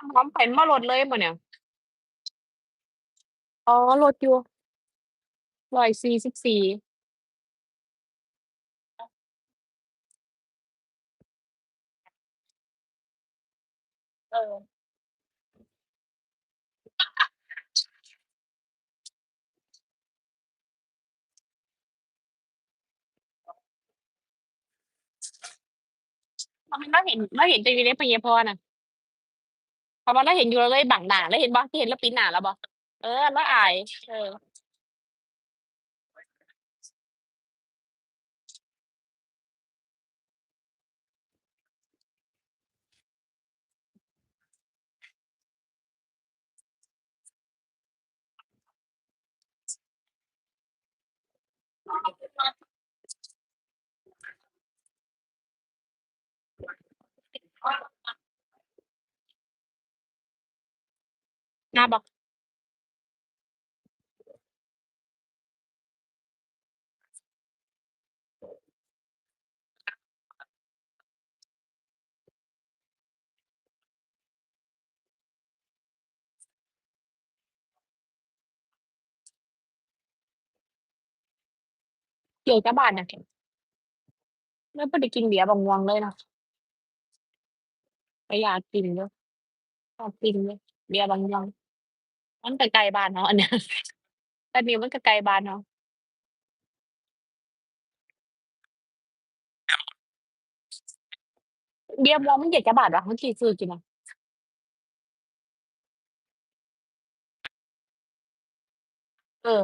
น้ำหอมข้อยมันบ่ลดเลยบ่เนี่ย อ๋อลดอยู่144เออเราเราเห็นเราเห็นแต่อยู่ใน Payapon น่ะ เพราะว่าเราเห็นอยู่เราเลยบังหน้าเราเห็นบ่ที่เห็นเราปิดหน้าเราบ่เออเราอาย เออ งามบ่?เกี่ยวกับบ้านนะเราบ่ได้กินเบียร์บักม่วงเลยนะก็อยากกินอยู่ชอบกินอยู่เบียร์บักม่วง มันก็ใกล้บ้านเนาอันเนี้ย อันนี้มันก็ใกล้บ้านเนาเบียร์มองมันเย็ดจักบาทวะเมื่อกี้ซื้อกินอะ?เออ